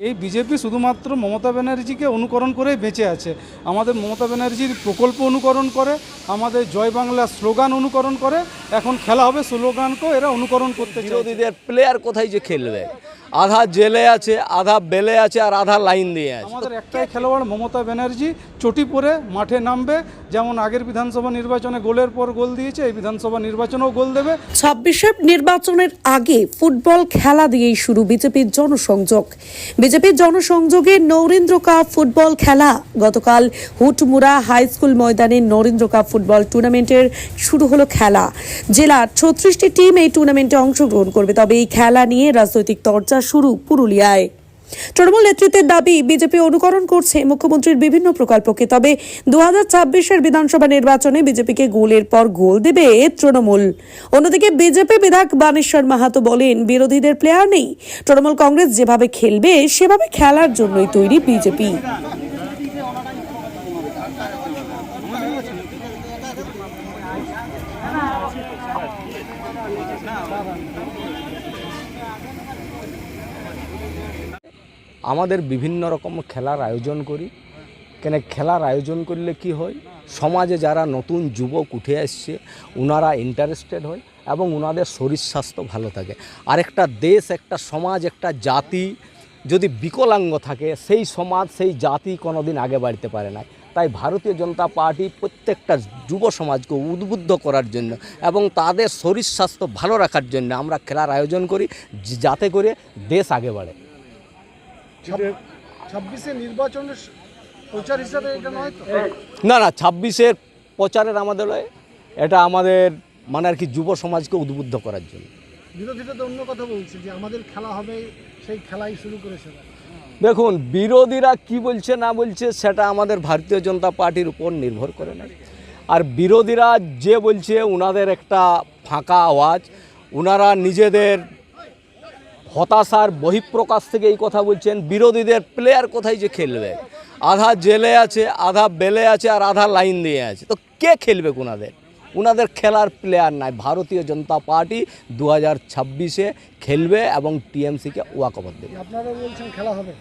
এই বিজেপি শুধুমাত্র মমতা ব্যানার্জিকে অনুকরণ করে বেঁচে আছে। আমাদের মমতা ব্যানার্জির প্রকল্প অনুকরণ করে আমাদের জয় বাংলা স্লোগান অনুকরণ করে এখন খেলা হবে স্লোগানকেও এরা অনুকরণ করতে বিরোধীদের প্লেয়ার কোথায় যে খেলবে? আধা জেলে আছে আধা বেলে আছে আর আধা লাইন দিয়ে আছে। আমাদের একটাই খেলোয়াড় মমতা ব্যানার্জি চটি পরে মাঠে নামবে। যেমন আগের বিধানসভা নির্বাচনে গোলের পর গোল দিয়েছে এই বিধানসভা নির্বাচনেও গোল দেবে। ছাব্বিশে নির্বাচনের আগে ফুটবল খেলা দিয়েই শুরু বিজেপির জনসংযোগ। বিজেপির জনসংযোগে নরেন্দ্র কাপ ফুটবল খেলা। গতকাল হুটমুড়া হাই স্কুল ময়দানে নরেন্দ্র কাপ ফুটবল টুর্নামেন্টের শুরু হলো খেলা। জেলার ছত্রিশটি টিম এই টুর্নামেন্টে অংশগ্রহণ করবে। তবে এই খেলা নিয়ে রাজনৈতিক চর্চা শুরু পুরুলিয়ায়। তৃণমূল নেতৃত্বের দাবি, বিজেপি অনুকরণ করছে মুখ্যমন্ত্রীর বিভিন্ন প্রকল্পকে, তবে দু হাজার বিধানসভা নির্বাচনে বিজেপিকে গোলের পর গোল দেবে তৃণমূল। অন্যদিকে বিজেপি বিধায়ক বানেশ্বর মাহাতো বলেন, বিরোধীদের প্লেয়ার নেই। তৃণমূল কংগ্রেস যেভাবে খেলবে, সেভাবে খেলার জন্যই তৈরি বিজেপি। আমাদের বিভিন্ন রকম খেলার আয়োজন করি। কেন খেলার আয়োজন করলে কি হয়? সমাজে যারা নতুন যুবক উঠে আসছে ওনারা ইন্টারেস্টেড হয় এবং ওনাদের শরীর স্বাস্থ্য ভালো থাকে। আর একটা দেশ, একটা সমাজ, একটা জাতি যদি বিকলাঙ্গ থাকে, সেই সমাজ, সেই জাতি কোনোদিন আগে বাড়তে পারে না। তাই ভারতীয় জনতা পার্টি প্রত্যেকটা যুব সমাজকে উদ্বুদ্ধ করার জন্য এবং তাদের শরীর স্বাস্থ্য ভালো রাখার জন্য আমরা খেলার আয়োজন করি যাতে করে দেশ আগে বাড়ে। ছাব্বিশে নির্বাচনের প্রচার হিসাবে এটা নয় না না ছাব্বিশের প্রচারের আমাদের নয়, এটা আমাদের মানে আর কি যুব সমাজকে উদ্বুদ্ধ করার জন্য। বিরোধীরা তো অন্য কথা বলছে যে আমাদের খেলা হবে সেই খেলাই শুরু করেছে। দেখুন, বিরোধীরা কি বলছে, না বলছে, সেটা আমাদের ভারতীয় জনতা পার্টির উপর নির্ভর করে না আর বিরোধীরা যে বলছে ওনাদের একটা ফাঁকা আওয়াজ ওনারা নিজেদের হতাশার বহিঃপ্রকাশ থেকে এই কথা বলছেন, বিরোধীদের প্লেয়ার কোথায় যে খেলবে? আধা জেলে আছে, আধা বেলে আছে, আর আধা লাইন দিয়ে আছে। তো কে খেলবে ওনাদের ওনাদের খেলার প্লেয়ার নাই। ভারতীয় জনতা পার্টি দু হাজার ছাব্বিশে খেলবে এবং টিএমসিকে ওয়াকওভার দেবে। আপনারা বলছেন খেলা হবে।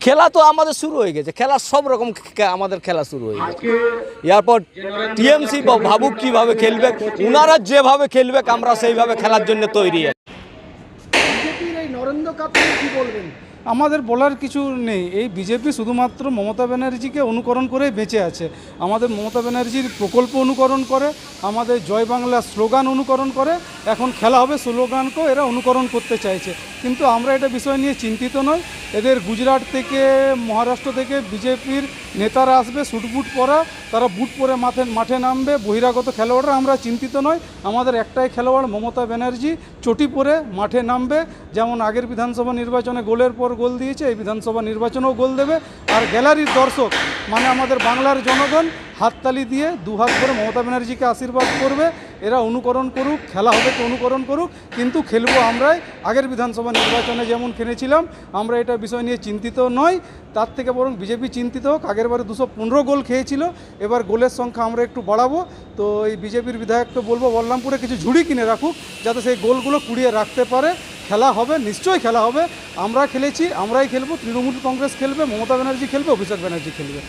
খেলা তো আমাদের শুরু হয়ে গেছে। খেলা সব রকম খে- আমাদের খেলা শুরু হয়ে গেছে। এরপর টিএমসি ভাবুক কীভাবে খেলবে ওনারা যেভাবে খেলবে আমরা সেইভাবে খেলার জন্য তৈরি আছি। নরেন্দ্র কাপ নিয়ে কি বলবেন? আমাদের বলার কিছু নেই। এই বিজেপি শুধুমাত্র মমতা ব্যানার্জিকে অনুকরণ করে বেঁচে আছে। আমাদের মমতা ব্যানার্জির প্রকল্প অনুকরণ করে, আমাদের জয় বাংলা স্লোগান অনুকরণ করে এখন খেলা হবে স্লোগানকেও এরা অনুকরণ করতে চাইছে। কিন্তু আমরা এটা বিষয় নিয়ে চিন্তিত নই। এদের গুজরাট থেকে, মহারাষ্ট্র থেকে বিজেপির নেতারা আসবে বুট পরা, তারা বুট পরে মাঠে মাঠে নামবে। বহিরাগত খেলোয়াড়রা আমরা চিন্তিত নয় আমাদের একটাই খেলোয়াড় মমতা ব্যানার্জি চটি পরে মাঠে নামবে। যেমন আগের বিধানসভা নির্বাচনে গোলের পর গোল দিয়েছে, এই বিধানসভা নির্বাচনেও গোল দেবে। আর গ্যালারির দর্শক মানে আমাদের বাংলার জনগণ হাততালি দিয়ে দুহাত করে মমতা ব্যানার্জিকে আশীর্বাদ করবে। এরা অনুকরণ করুক, খেলা হবে তো অনুকরণ করুক, কিন্তু খেলব আমরাই। আগের বিধানসভা নির্বাচনে যেমন খেলেছিলাম, আমরা এটা বিষয় নিয়ে চিন্তিত নয় তার থেকে বরং বিজেপি চিন্তিত হোক, আগের বারে দুশো পনেরো গোল খেয়েছিল, এবার গোলের সংখ্যা আমরা একটু বাড়াবো। তো এই বিজেপির বিধায়ককে বলব বলরামপুরে কিছু ঝুড়ি কিনে রাখুক, যাতে সেই গোলগুলো কুড়িয়ে রাখতে পারে। খেলা হবে, নিশ্চয়ই খেলা হবে। আমরা খেলেছি, আমরাই খেলব, তৃণমূল কংগ্রেস খেলবে, মমতা ব্যানার্জি খেলবে, অভিষেক ব্যানার্জি খেলবে।